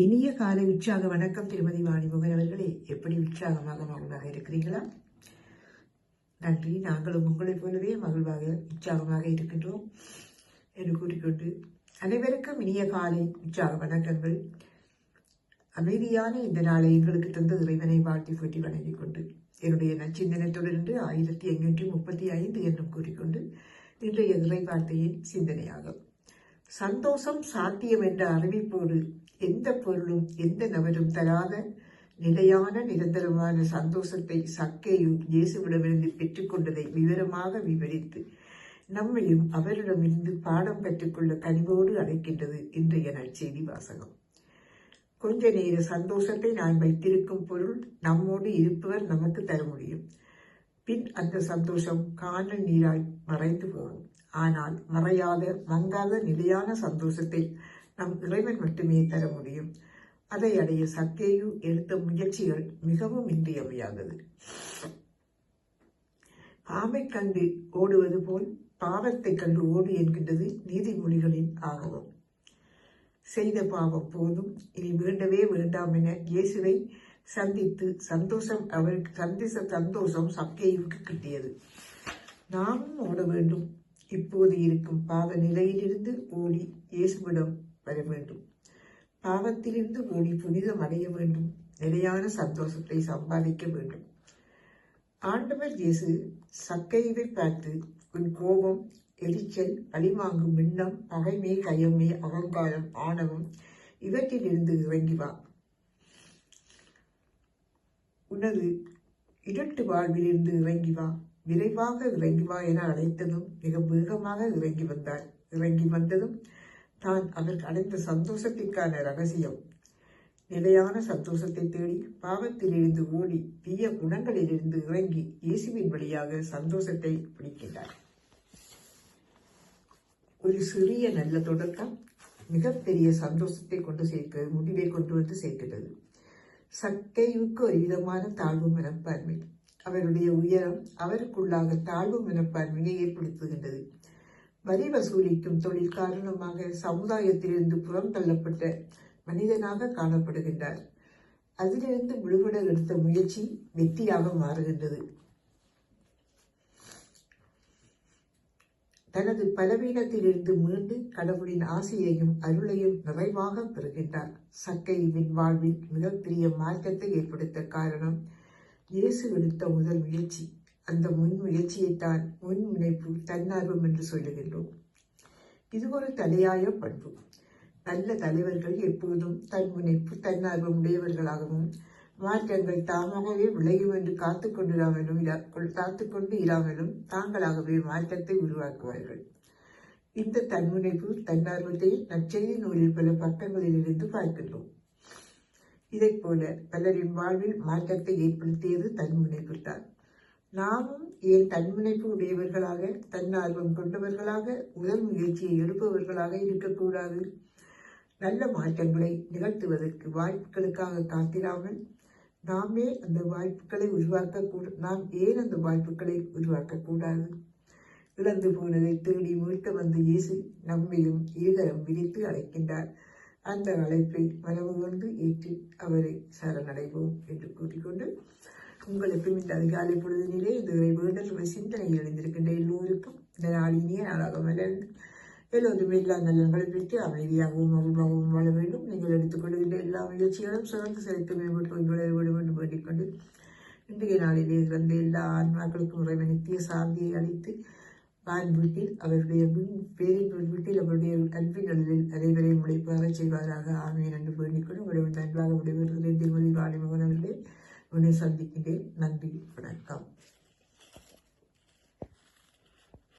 இனிய காலை உற்சாக வணக்கம் திருமதி வாணிமுகன் அவர்களே. எப்படி உற்சாகமாக மகிழ்வாக இருக்கிறீங்களா நன்றி. நாங்களும் உங்களைப் போலவே மகிழ்வாக உற்சாகமாக இருக்கின்றோம் என்று கூறிக்கொண்டு அனைவருக்கும் இனிய காலை உற்சாக வணக்கங்கள். அமைதியான இந்த நாளை எங்களுக்கு தந்த இறைவனை வாழ்த்தி போட்டி வணங்கிக் கொண்டு என்னுடைய நச்சிந்தனத்துடன் ஆயிரத்தி எண்ணூற்றி முப்பத்தி ஐந்து என்றும் கூறிக்கொண்டு இன்றைய இறை வார்த்தையின் சிந்தனையாகும். சந்தோஷம் சாத்தியம் என்ற அறிவிப்போடு எந்த பொருளும் எந்த நபரும் தராத நிலையான நிரந்தரமான சந்தோஷத்தை சக்கையும் இயேசுவிடமிருந்து பெற்றுக்கொண்டதை விவரமாக விவரித்து நம்மையும் அவரிடமிருந்து பாடம் கற்றுக்கொள்ள கனிவோடு அழைக்கின்றது இன்றைய நற்செய்தி வாசகம். கொஞ்ச நேர சந்தோஷத்தை நான் வைத்திருக்கும் பொருள் நம்மோடு இருப்பவர் நமக்கு தர முடியும். பின் அந்த சந்தோஷம் காணல் நீராய் மறைந்து போகும். ஆனால் மறையாத மங்காத நிலையான சந்தோஷத்தை நம் இறைவன் மட்டுமே தர முடியும். அதை அடைய சக்தியையும் எடுத்த முயற்சிகள் மிகவும் இன்றியமையாதது. ஆமை கண்டு ஓடுவது போல் பாவத்தை கண்டு ஓடு என்கின்றது நீதிமொழிகளின் ஆகவும் செய்த பாவம் போதும் இனி வேண்டவே வேண்டாம் என இயேசுவை சந்தித்து சந்தோஷம் அவருக்கு சந்தித்த சந்தோஷம் சக்கேயுக்கு கிட்டியது. நாமும் ஓட வேண்டும். இப்போது இருக்கும் பாவ நிலையிலிருந்து ஓடி இயேசுவிடம் வர வேண்டும். பாவத்திலிருந்து ஓடி புனிதம் அடைய வேண்டும். நிலையான சந்தோஷத்தை சம்பாதிக்க வேண்டும். ஆண்டவர் இயேசு சக்கையை பார்த்து உன் கோபம் எரிச்சல் அழிவாங்கும் மின்னம் பகைமை கயமை அகங்காரம் ஆணவம் இவற்றிலிருந்து இறங்கி வா. உனது இருட்டு வாழ்விலிருந்து இறங்கி வா. விரைவாக இறங்கி வா என அழைத்ததும் மிக வேகமாக இறங்கி வந்தார். இறங்கி வந்ததும் தான் அவர் அடைந்த சந்தோஷத்திற்கான ரகசியம். நிலையான சந்தோஷத்தை தேடி பாவத்திலிருந்து ஓடி தீய குணங்களிலிருந்து இறங்கி இயேசுவின் வழியாக சந்தோஷத்தை பிடிக்கின்றார். ஒரு சிறிய நல்ல தொடக்கம் மிகப்பெரிய சந்தோஷத்தை கொண்டு சேர்க்கிறது முடிவை கொண்டு வந்து சேர்க்கிறது சக்கையுக்கு ஒரு விதமான தாழ்வு மனப்பான்மை. அவருடைய உயரம் அவருக்குள்ளாக தாழ்வு மனப்பான்மையை ஏற்படுத்துகின்றது. வரி வசூலிக்கும் தொழில் காரணமாக சமுதாயத்திலிருந்து புறம் தள்ளப்பட்ட மனிதனாக காணப்படுகின்றார். அதிலிருந்து விடுபட எடுத்த முயற்சி வெற்றியாக மாறுகின்றது. தனது பலவீனத்திலிருந்து மீண்டு கடவுளின் ஆசையையும் அருளையும் நிறைவாக பெறுகின்றார். சக்கையின் வாழ்வில் மிகப்பெரிய மாற்றத்தை ஏற்படுத்த காரணம் இயேசு எடுத்த முதல் முயற்சி. அந்த முன் முயற்சியைத்தான் முன் முனைப்பு தன்னார்வம் என்று சொல்லுகின்றோம். இது ஒரு தலையாய பண்பு. நல்ல தலைவர்கள் எப்போதும் தன் முனைப்பு தன்னார்வம் உடையவர்களாகவும் மாற்றங்கள் தாமாகவே விளையும் என்று காத்து கொண்டிராமலும் காத்து கொண்டு இராமலும் தாங்களாகவே மாற்றத்தை உருவாக்குவார்கள். இந்த தன்முனைப்பு தன்னார்வத்தை நற்செய்தி நூலில் பல பக்கங்களிலிருந்து பார்க்கின்றோம். இதைப் போல பலரின் வாழ்வில் மாற்றத்தை ஏற்படுத்தியது தன்முனைப்புத்தான் நாமும் ஏன் தன்முனைப்பு உடையவர்களாக தன்னார்வம் கொண்டவர்களாக முதல் முயற்சியை எடுப்பவர்களாக இருக்கக்கூடாது? நல்ல மாற்றங்களை நிகழ்த்துவதற்கு வாய்ப்புகளுக்காக காத்திராமல் நாமே அந்த வாய்ப்புகளை உருவாக்க நாம் ஏன் அந்த வாய்ப்புகளை உருவாக்கக்கூடாது? இழந்து போனதை தேடி மீட்க வந்த இயேசு நம்மையும் ஈகரம் விரித்து அழைக்கின்றார். அந்த அழைப்பை மனமுகர்ந்து ஏற்று அவரை சரணடைவோம் என்று கூறிக்கொண்டு உங்கள் உங்களுக்கும் இந்த அதிகாலை பொழுதினிலே இந்த வேண்டல் சிந்தனையில் எழுந்திருக்கின்ற எல்லோருக்கும் இந்த நாள் நாளாக மலர்ந்து எல்லோரும் எல்லா நலன்களை பெற்று அமைதியாகவும் மகிழ்வாகவும் வாழ வேண்டும். நீங்கள் எடுத்துக்கொள்கின்ற எல்லா முயற்சிகளும் சிறந்து செலுத்த மேம்பட்டு வளர வேண்டும் என்று வேண்டிக்கொண்டு இன்றைய நாளிலே இறந்த எல்லா ஆன்மாக்களுக்கும் உறவை நித்திய சாந்தியை அளித்து வான் வீட்டில் அவருடைய பேரின் வீட்டில் அவருடைய அன்பின் நிலையில் அனைவரையும் உழைப்பாக செய்வாராக. ஆமையை நன்று வேண்டிக்கொண்டு உங்களுடைய அன்பாக விடைபெறுகிறேன். திருமதி வாணிமகன் அவர்களே. உன்னை சந்திக்கின்றேன் நன்றி. வணக்கம்.